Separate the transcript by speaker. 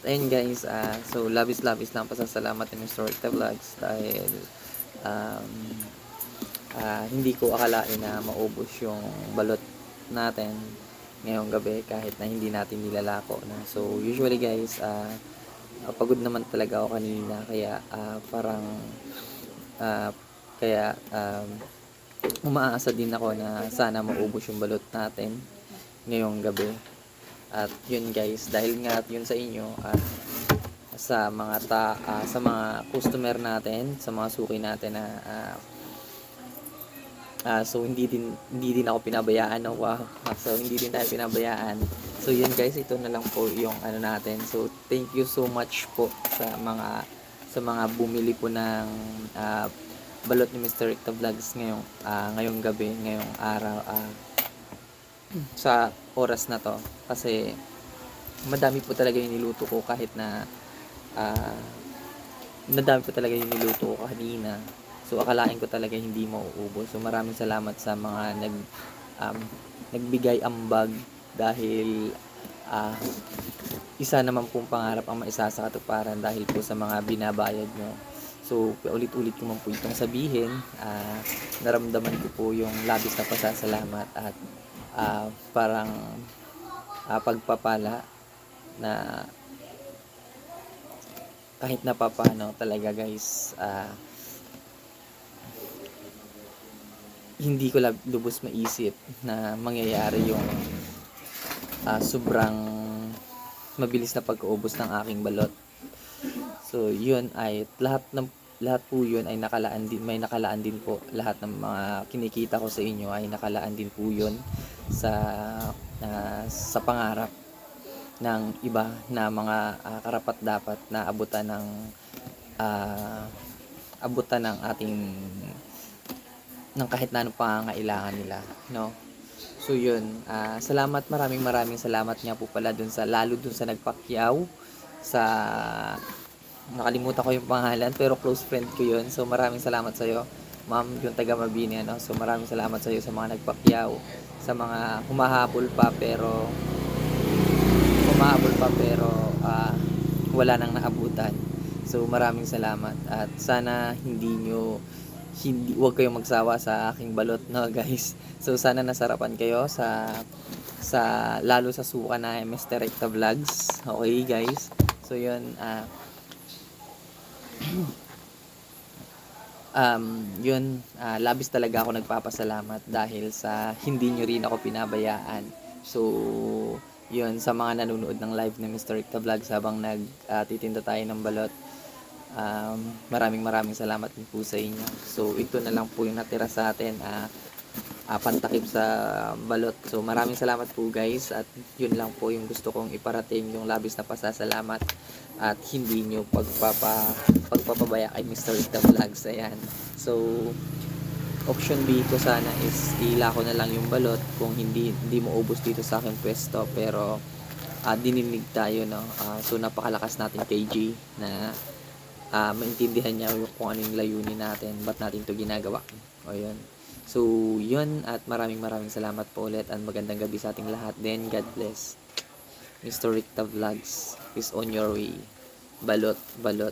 Speaker 1: At ayun guys, ah, so labis-labis lang pasasalamat Mr. Ricta Vlogs dahil um, ah, hindi ko akalain na maubos yung balot natin ngayong gabi kahit na hindi natin nilalako na. So usually guys, ah, ah, pagod naman talaga ako kanina kaya ah, parang ah, kaya um, umaasa din ako na sana maubos yung balot natin ngayong gabi. At yun guys, dahil nga yun sa inyo at sa mga ta ah, sa mga customer natin, sa mga suki natin na ah, ah, so hindi din hindi din ako pinabayaan no wow. So hindi din tayo pinabayaan. So yun guys, ito na lang po yung ano natin. So thank you so much po sa mga sa mga bumili po ng ah, balot ni Mr. Ricta Vlogs ngayong ah, ngayong gabi, ngayong araw ah, sa oras na to. Kasi madami po talaga yung niluto ko kahit na ah madami po talaga yung niluto ko kanina. So akalain ko talaga hindi mauubos. So maraming salamat sa mga nag um, nagbigay ambag dahil ah isa naman pong pangarap ang maisa sa katuparan dahil po sa mga binabayad nyo. So, ulit-ulit ko man po itong sabihin. ah naramdaman ko po yung labis na pasasalamat at ah, parang ah, pagpapala na kahit na papano talaga guys ah, hindi ko lubos maisip na mangyayari yung ah, sobrang mabilis na pag-ubos ng aking balot. So yun ay lahat ng lahat po yun ay nakalaan din may nakalaan din po. Lahat ng mga kinikita ko sa inyo ay nakalaan din po yun sa ah, sa pangarap ng iba na mga ah, karapat dapat na abutan ng ah, abutan ng ating ng kahit na anong pangangailangan nila no? So yun ah, salamat maraming maraming salamat nga po pala dun sa lalo dun sa nagpakyaw sa nakalimutan ko yung pangalan pero close friend ko yun. So maraming salamat sa iyo ma'am yung taga Mabini ano? So maraming salamat sa iyo sa mga nagpakyaw sa mga humahabol pa pero humahabol pa pero ah, wala nang naabutan. So maraming salamat. At sana hindi nyo hindi wag kayong magsawa sa aking balot no guys. So sana nasarapan kayo sa sa lalo sa suka na Mr. Recta Vlogs. Okay guys? So yun ah um, yun, ah, labis talaga ako nagpapasalamat dahil sa hindi nyo rin ako pinabayaan. So, yun, sa mga nanonood ng live ni Mr. Ricta Vlogs habang nagtitinda tayo ng balot, um, maraming maraming salamat din po sa inyo. So, ito na lang po yung natira sa atin. ah ah, pantakip sa balot. So maraming salamat po guys at yun lang po yung gusto kong iparating yung labis na pasasalamat at hindi nyo pagpapa, pagpapabaya kay Mr. Rita Vlogs. Ayan. So option B ko sana is ila ko na lang yung balot kung hindi hindi mo ubos dito sa aking pwesto pero ah, dininig tayo no. Ah, so napakalakas natin kay G na ah, maintindihan niya kung ano yung layunin natin, ba't natin to ginagawa. O yun. So, yun at maraming maraming salamat po ulit and magandang gabi sa ating lahat. Then, God bless. Mr. Ricta Vlogs is on your way. Balot, balot.